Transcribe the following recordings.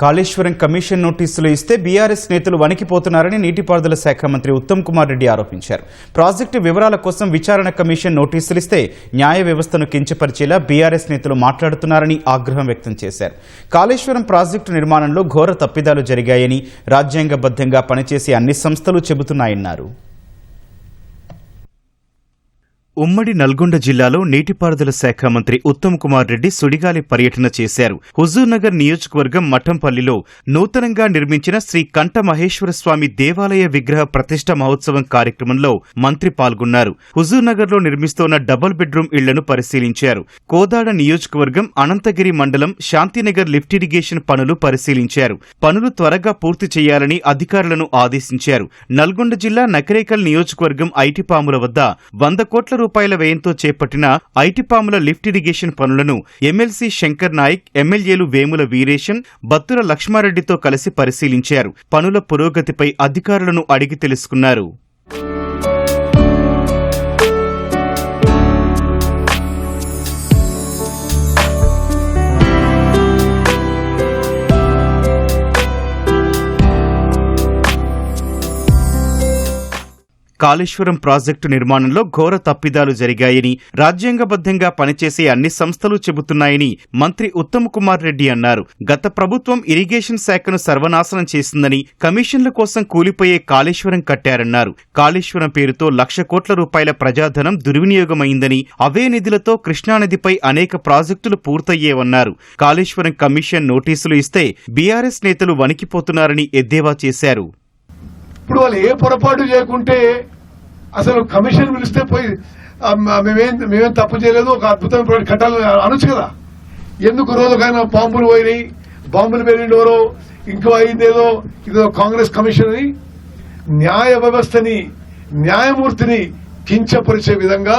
Kaleshwaram commission నోటీసులు ఇస్తే BRS నేతలు వణికిపోతున్నారని నీటిపారుదల శాఖ మంత్రి ఉత్తమ్ కుమార్ రెడ్డి ఆరోపించారు. ప్రాజెక్టు వివరాల కోసం విచారణ కమిషన్ నోటీసులు ఇస్తే న్యాయ వ్యవస్థను కించపరిచేలా బీఆర్ఎస్ నేతలు మాట్లాడుతున్నారని ఆగ్రహం వ్యక్తం చేశారు. కాళేశ్వరం ప్రాజెక్టు నిర్మాణంలో ఘోర తప్పిదాలు జరిగాయని రాజ్యాంగబద్ధంగా పనిచేసే అన్ని సంస్థలు చెబుతున్నాయన్నారు. ఉమ్మడి నల్గొండ జిల్లాలో నీటిపారుదల శాఖ మంత్రి ఉత్తమ్ కుమార్ రెడ్డి సుడిగాలి పర్యటన చేశారు. హుజూర్నగర్ నియోజకవర్గం మఠంపల్లిలో నూతనంగా నిర్మించిన శ్రీ కంఠ మహేశ్వర స్వామి దేవాలయ విగ్రహ ప్రతిష్ట మహోత్సవం కార్యక్రమంలో మంత్రి పాల్గొన్నారు. హుజూర్నగర్లో నిర్మిస్తోన్న డబుల్ బెడ్రూమ్ ఇళ్ళను పరిశీలించారు. కోదాడ నియోజకవర్గం అనంతగిరి మండలం శాంతినగర్ లిఫ్ట్ ఇరిగేషన్ పనులు పరిశీలించారు. పనులు త్వరగా పూర్తి చేయాలని అధికారులను ఆదేశించారు. నల్గొండ జిల్లా నకరేకల్ నియోజకవర్గం ఐటిపాముల వద్ద వంద కోట్ల రూపాయల వ్యయంతో చేపట్టిన ఐటిపాముల లిఫ్ట్ ఇరిగేషన్ పనులను ఎమ్మెల్సీ శంకర్ నాయక్ ఎమ్మెల్యేలు వేముల వీరేశన్ బత్తుల లక్ష్మారెడ్డితో కలిసి పరిశీలించారు. పనుల పురోగతిపై అధికారులను అడిగి తెలుసుకున్నారు. కాళేశ్వరం ప్రాజెక్టు నిర్మాణంలో ఘోర తప్పిదాలు జరిగాయని రాజ్యాంగబద్ధంగా పనిచేసే అన్ని సంస్థలు చెబుతున్నాయని మంత్రి ఉత్తమ్ కుమార్ రెడ్డి అన్నారు. గత ప్రభుత్వం ఇరిగేషన్ శాఖను సర్వనాశనం చేసిందని కమిషన్ల కోసం కూలిపోయే కాళేశ్వరం కట్టారన్నారు. కాళేశ్వరం పేరుతో లక్ష కోట్ల రూపాయల ప్రజాధనం దుర్వినియోగమైందని అవే నిధులతో కృష్ణానదిపై అనేక ప్రాజెక్టులు పూర్తయ్యేవన్నారు. కాళేశ్వరం కమిషన్ నోటీసులు ఇస్తే బీఆర్ఎస్ నేతలు వణికిపోతున్నారని ఎద్దేవా చేశారు. ఇప్పుడు వాళ్ళు ఏ పొరపాటు చేయకుంటే అసలు కమిషన్ పిలిస్తే పోయి మేమేం మేమేం తప్పు చేయలేదు ఒక అద్భుతమైన కట్టాలని అనొచ్చు కదా. ఎందుకు రోజుకైనా బాంబులు పోయినాయి? బాంబులు పెరిగిండోరో ఇంకో అయిందేదో ఇదో కాంగ్రెస్ కమిషన్ అని న్యాయ వ్యవస్థని న్యాయమూర్తిని కించపరిచే విధంగా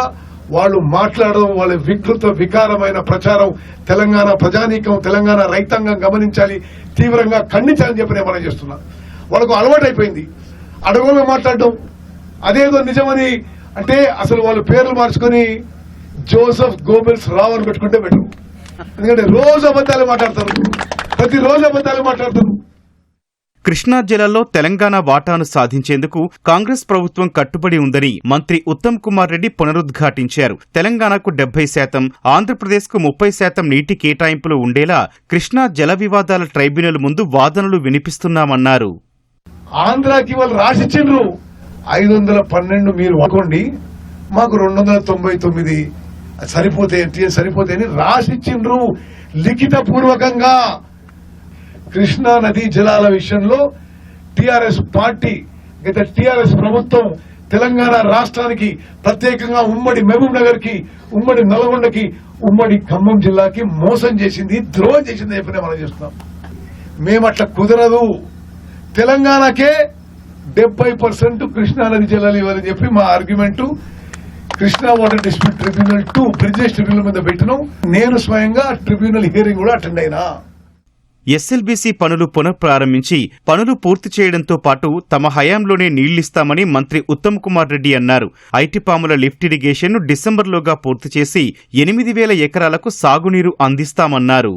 వాళ్ళు మాట్లాడడం వాళ్ళ వికృత వికారమైన ప్రచారం తెలంగాణ ప్రజానీకం తెలంగాణ రైతాంగం గమనించాలి తీవ్రంగా ఖండించాలని చెప్పి నేను మనం చేస్తున్నా. వాళ్ళకు అలవాటు అయిపోయింది మాట్లాడడం. అదేదో నిజమని అంటే అసలు వాళ్ళు పేర్లు మార్చుకొని జోసెఫ్ గోబెల్స్ రావు అని పెట్టుకుంటే బెటర్. ఎందుకంటే రోజు అబద్ధాలు మాట్లాడతారు. ప్రతి రోజు అబద్ధాలు మాట్లాడతారు. కృష్ణా జిల్లాలో తెలంగాణ వాటాను సాధించేందుకు కాంగ్రెస్ ప్రభుత్వం కట్టుబడి ఉందని మంత్రి ఉత్తమ్ కుమార్ రెడ్డి పునరుద్ఘాటించారు. తెలంగాణకు డెబ్బై శాతం ఆంధ్రప్రదేశ్కు ముప్పై శాతం నీటి కేటాయింపులు ఉండేలా కృష్ణా జల వివాదాల ట్రైబ్యునల్ ముందు వాదనలు వినిపిస్తున్నామన్నారు. ఆంధ్రాకి వాళ్ళు రాసిచ్చిండ్రు. ఐదు వందల పన్నెండు మీరు అనుకోండి మాకు రెండు వందల తొంభై తొమ్మిది అది సరిపోతే టీ- సరిపోతే అని రాసిచ్చిండ్రు లిఖిత పూర్వకంగా కృష్ణా నదీ జలాల విషయంలో టిఆర్ఎస్ పార్టీ గత టిఆర్ఎస్ ప్రభుత్వం తెలంగాణ రాష్ట్రానికి ప్రత్యేకంగా ఉమ్మడి మహబూబ్ నగర్కి ఉమ్మడి నల్గొండకి ఉమ్మడి ఖమ్మం జిల్లాకి మోసం చేసింది ద్రోహం చేసింది చెప్పిన మనం చేస్తున్నాం మేము అట్లా కుదరదు. తెలంగాణకే డెబ్బై పర్సెంట్ కృష్ణానది జలాలు ఇవ్వాలని చెప్పి మా argument. Krishna water dispute tribunal two Brijesh tribunal మీద పెట్టినాం. నేను స్వయంగా ట్రిబ్యునల్ హియరింగ్ కూడా అటెండ్ అయినా. ఎస్ఎల్బీసీ పనులు పునఃప్రారంభించి పనులు పూర్తి చేయడంతో పాటు తమ హయాంలోనే నీళ్ళిస్తామని మంత్రి ఉత్తమ్ కుమార్ రెడ్డి అన్నారు. ఐటిపాముల లిఫ్ట్ ఇరిగేషన్ను డిసెంబర్లోగా పూర్తి చేసి ఎనిమిది వేల ఎకరాలకు సాగునీరు అందిస్తామన్నారు.